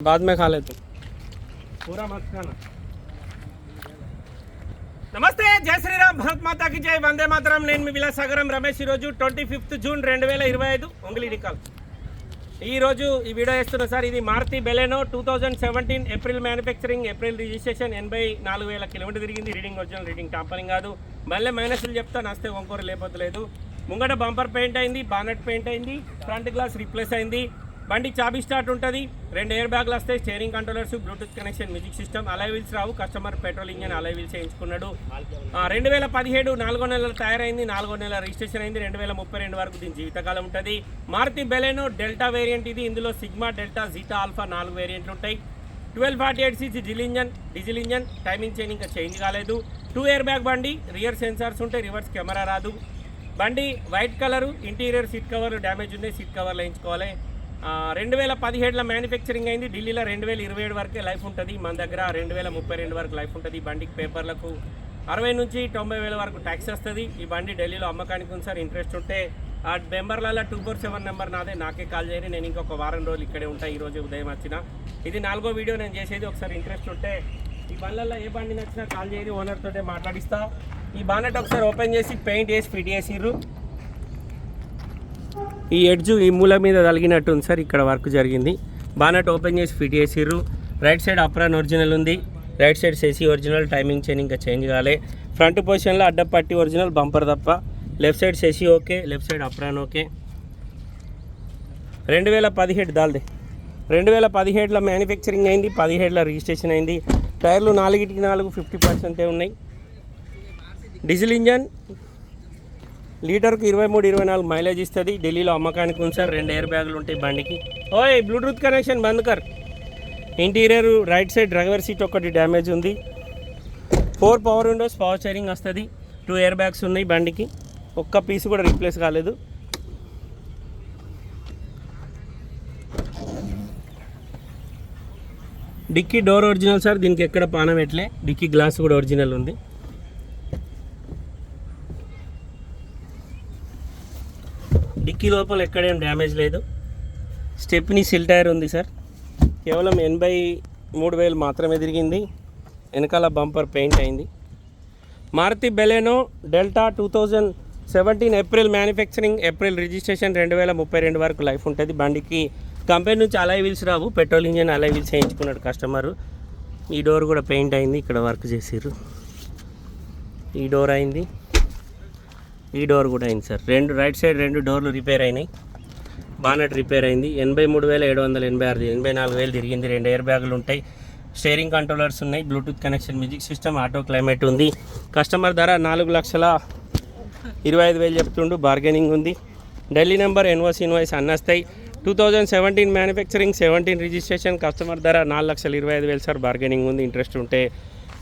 बाद में खा लेते पूरा मत खाना నమస్తే జై శ్రీరామ్ భరత్ మాతాకి జై వందే మాతరం నేను మీ విలాసాగరం రమేష్ ఈరోజు ట్వంటీ ఫిఫ్త్ జూన్ రెండు వేల ఇరవై ఐదు ఒంగిలి డికాల్ ఈరోజు ఈ వీడియో వేస్తున్నా సార్ ఇది Maruti Baleno two thousand seventeen April manufacturing April registration ఎనభై నాలుగు వేల కిలోమీటర్ తిరిగింది రీడింగ్ ఒరిజినల్ రీడింగ్ టాంపరింగ్ కాదు మళ్ళీ మైనస్లు చెప్తా నస్తే వంకూర లేకపోతలేదు ముంగట బంపర్ పెయింట్ అయింది బానెట్ పెయింట్ అయింది ఫ్రంట్ గ్లాస్ రీప్లేస్ అయింది బండి చాబీ స్టార్ట్ ఉంటుంది. రెండు ఎయిర్ బ్యాగ్లు వస్తాయి. Steering controllers bluetooth connection music system alloy wheels రావు. Customer petrol engine alloy wheels చేయించుకున్నాడు. రెండు వేల పదిహేడు నాలుగో నెలలు తయారైంది. నాలుగో నెల రిజిస్ట్రేషన్ అయింది. రెండు వేల ముప్పై రెండు వరకు దీని జీవితకాలం ఉంటుంది. మారుతి బెలెనో డెల్టా వేరియంట్ ఇది. ఇందులో సిగ్మా డెల్టా జీటా ఆల్ఫా నాలుగు వేరియంట్లు ఉంటాయి. Twelve forty eight CC diesel engine diesel engine. Timing chain ఇంకా చేంజ్ కాలేదు. టూ ఇయర్ బ్యాగ్ బండి రియర్ సెన్సార్స్ ఉంటాయి. రివర్స్ కెమెరా రాదు. బండి white colour interior seat cover damage ఉంది సీట్ కవర్లు వేయించుకోవాలి. రెండు వేల పదిహేడులో మ్యానుఫ్యాక్చరింగ్ అయింది. ఢిల్లీలో రెండు వేల ఇరవై ఏడు వరకే లైఫ్ ఉంటుంది. మన దగ్గర రెండు వేల ముప్పై రెండు వరకు లైఫ్ ఉంటుంది. బండికి పేపర్లకు అరవై నుంచి తొంభై వేల వరకు ట్యాక్స్ వస్తుంది. ఈ బండి ఢిల్లీలో అమ్మకానికి ఉంది సార్. ఇంట్రెస్ట్ ఉంటే ఆ మెంబర్లలో టూ ఫోర్ సెవెన్ నెంబర్ నాదే. నాకే కాల్ చేయని నేను ఇంకొక వారం రోజులు ఇక్కడే ఉంటాను ఈరోజు ఉదయం వచ్చిన. ఇది నాలుగో వీడియో నేను చేసేది. ఒకసారి ఇంట్రెస్ట్ ఉంటే ఈ బండ్లలో ఏ బండి నచ్చినా కాల్ చేయని ఓనర్తో మాట్లాడిస్తా. ఈ బానెట్ ఒకసారి ఓపెన్ చేసి పెయింట్ వేసి ఫిట్ చేసిర్రు. ఈ ఎడ్జ్ ఈ మూల మీద తలిగినట్టు ఉంది సార్ ఇక్కడ వర్క్ జరిగింది. బానట్ ఓపెన్ చేసి ఫిట్ చేసిర్రు. రైట్ సైడ్ అప్రాన్ ఒరిజినల్ ఉంది. రైట్ సైడ్ సెసి ఒరిజినల్ టైమింగ్ చైన్ ఇంకా చేంజ్ కాలే. ఫ్రంట్ పొజిషన్లో అడ్డపట్టి ఒరిజినల్ బంపర్ తప్ప. Left side సెసి okay left side apron okay. రెండు వేల పదిహేడు దాల్దే. రెండు వేల పదిహేడులో మ్యానుఫ్యాక్చరింగ్ అయింది పదిహేడులో రిజిస్ట్రేషన్ అయింది. టైర్లు నాలుగిటికి నాలుగు ఫిఫ్టీ పర్సెంటే ఉన్నాయి. డీజిల్ ఇంజన్ లీటర్కి ఇరవై మూడు ఇరవై నాలుగు మైలేజ్ ఇస్తుంది. ఢిల్లీలో అమ్మకానికి ఉంది సార్. రెండు ఎయిర్ బ్యాగులు ఉంటాయి బండికి. ఓయ్ బ్లూటూత్ కనెక్షన్ బంద్ కర్. Interior right side driver seat ఒకటి డ్యామేజ్ ఉంది. Four power windows power steering వస్తుంది. టూ ఎయిర్ బ్యాగ్స్ ఉన్నాయి బండికి. ఒక్క పీస్ కూడా రీప్లేస్ కాలేదు. Dickey door original sir. దీనికి ఎక్కడ పానం ఎట్లే డిక్కీ గ్లాస్ కూడా ఒరిజినల్ ఉంది. డిక్కీ లోపల ఎక్కడేం డ్యామేజ్ లేదు. స్టెప్ని సిల్ టైర్ ఉంది సార్. కేవలం ఎనభై మూడు వేలు మాత్రమే తిరిగింది. వెనకాల బంపర్ పెయింట్ అయింది. Maruti Baleno Delta two thousand seventeen April manufacturing April registration రెండు వేల ముప్పై రెండు వరకు లైఫ్ ఉంటుంది. బండికి కంపెనీ నుంచి అలై వీల్స్ రావు. పెట్రోల్ ఇంజన్ అలై వీల్స్ చేయించుకున్నాడు కస్టమరు ఈ డోర్ కూడా పెయింట్ అయింది. ఇక్కడ వర్క్ చేసిర్రు. ఈ డోర్ అయింది. ఈ డోర్ కూడా అయింది సార్. రెండు రైట్ సైడ్ రెండు డోర్లు రిపేర్ అయినాయి. బానెట్ రిపేర్ అయింది. ఎనభై మూడు వేల ఏడు వందల ఎనభై ఆరు ఎనభై నాలుగు వేలు తిరిగింది. రెండు ఎయిర్ బ్యాగులు ఉంటాయి. స్టేరింగ్ కంట్రోలర్స్ ఉన్నాయి. Bluetooth connection music system auto climate ఉంది. కస్టమర్ ధర నాలుగు లక్షల ఇరవై ఐదు వేలు చెప్తుండు. బార్గెనింగ్ ఉంది. ఢిల్లీ నెంబర్ ఎన్ఓస్ invoice అన్నస్తాయి. Two thousand seventeen manufacturing seventeen registration customer ధర నాలుగు లక్షల ఇరవై ఐదు వేలు సార్. బార్గెనింగ్ ఉంది. ఇంట్రెస్ట్ ఉంటే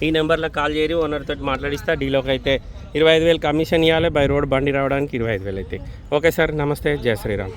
ఈ నెంబర్లో కాల్ చేయరు ఓనర్ తోటి మాట్లాడిస్తా డీలోకి అయితే ఇరవై ఐదు వేలు కమిషన్ ఇవ్వాలి బై రోడ్ బండి రావడానికి ఇరవై ఐదు వేలు అయితే. ఓకే సార్ నమస్తే జయ శ్రీరామ్.